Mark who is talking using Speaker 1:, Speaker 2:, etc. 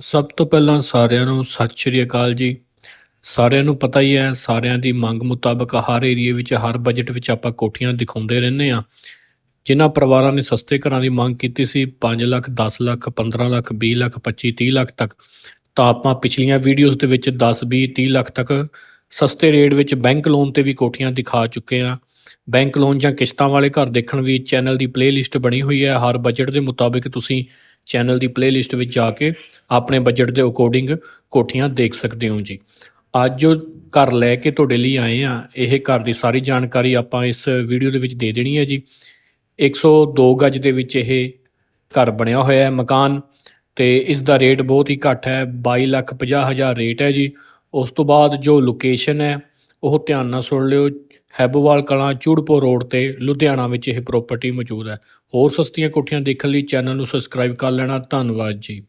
Speaker 1: ਸਭ ਤੋਂ ਪਹਿਲਾਂ ਸਾਰਿਆਂ ਨੂੰ ਸਤਿ ਸ਼੍ਰੀ ਅਕਾਲ ਜੀ। ਸਾਰਿਆਂ ਨੂੰ ਪਤਾ ਹੀ ਹੈ, ਸਾਰਿਆਂ ਦੀ ਮੰਗ ਮੁਤਾਬਕ ਹਰ ਏਰੀਏ ਵਿੱਚ, ਹਰ ਬਜਟ ਵਿੱਚ ਆਪਾਂ ਕੋਠੀਆਂ ਦਿਖਾਉਂਦੇ ਰਹਿੰਦੇ ਆ ਜਿਨ੍ਹਾਂ ਪਰਿਵਾਰਾਂ ਨੇ ਸਸਤੇ ਘਰਾਂ ਦੀ ਮੰਗ ਕੀਤੀ ਸੀ 5 ਲੱਖ 10 ਲੱਖ 15 ਲੱਖ 20 ਲੱਖ 25 30 ਲੱਖ ਤੱਕ। ਤਾਂ ਆਪਾਂ ਪਿਛਲੀਆਂ ਵੀਡੀਓਜ਼ ਦੇ ਵਿੱਚ 10 20 30 ਲੱਖ ਤੱਕ ਸਸਤੇ ਰੇਟ ਵਿੱਚ ਬੈਂਕ ਲੋਨ ਤੇ ਵੀ ਕੋਠੀਆਂ ਦਿਖਾ ਚੁੱਕੇ ਆ ਬੈਂਕ ਲੋਨ ਜਾਂ ਕਿਸ਼ਤਾਂ ਵਾਲੇ ਘਰ ਦੇਖਣ ਵੀ ਚੈਨਲ ਦੀ ਪਲੇਲਿਸਟ ਬਣੀ ਹੋਈ ਹੈ। ਹਰ ਬਜਟ ਦੇ ਮੁਤਾਬਿਕ ਤੁਸੀਂ ਚੈਨਲ ਦੀ ਪਲੇਲਿਸਟ ਵਿੱਚ ਜਾ ਕੇ ਆਪਣੇ ਬਜਟ ਦੇ ਅਕੋਰਡਿੰਗ ਕੋਠੀਆਂ ਦੇਖ ਸਕਦੇ ਹੋ ਜੀ। ਅੱਜ ਜੋ ਘਰ ਲੈ ਕੇ ਤੁਹਾਡੇ ਲਈ ਆਏ ਆ ਇਹ ਘਰ ਦੀ ਸਾਰੀ ਜਾਣਕਾਰੀ ਆਪਾਂ ਇਸ ਵੀਡੀਓ ਦੇ ਵਿੱਚ ਦੇ ਦੇਣੀ ਹੈ ਜੀ। 102 ਗਜ ਦੇ ਵਿੱਚ ਇਹ ਘਰ ਬਣਿਆ ਹੋਇਆ ਹੈ ਮਕਾਨ ਤੇ ਇਸ ਦਾ ਰੇਟ ਬਹੁਤ ਹੀ ਘੱਟ ਹੈ। 22 ਲੱਖ 50 ਹਜ਼ਾਰ ਰੇਟ ਹੈ ਜੀ। ਉਸ ਤੋਂ ਬਾਅਦ ਜੋ ਲੋਕੇਸ਼ਨ ਹੈ ਉਹ ਧਿਆਨ ਨਾਲ ਸੁਣ ਲਿਓ, ਹੈਬੋਵਾਲ ਕਲਾਂ ਚੂੜਪੋ ਰੋਡ ਤੇ ਲੁਧਿਆਣਾ ਵਿੱਚ ਇਹ ਪ੍ਰਾਪਰਟੀ ਮੌਜੂਦ ਹੈ। ਹੋਰ ਸਸਤੀਆਂ ਕੋਠੀਆਂ ਦੇਖਣ ਲਈ ਚੈਨਲ ਨੂੰ ਸਬਸਕ੍ਰਾਈਬ ਕਰ ਲੈਣਾ। ਧੰਨਵਾਦ ਜੀ।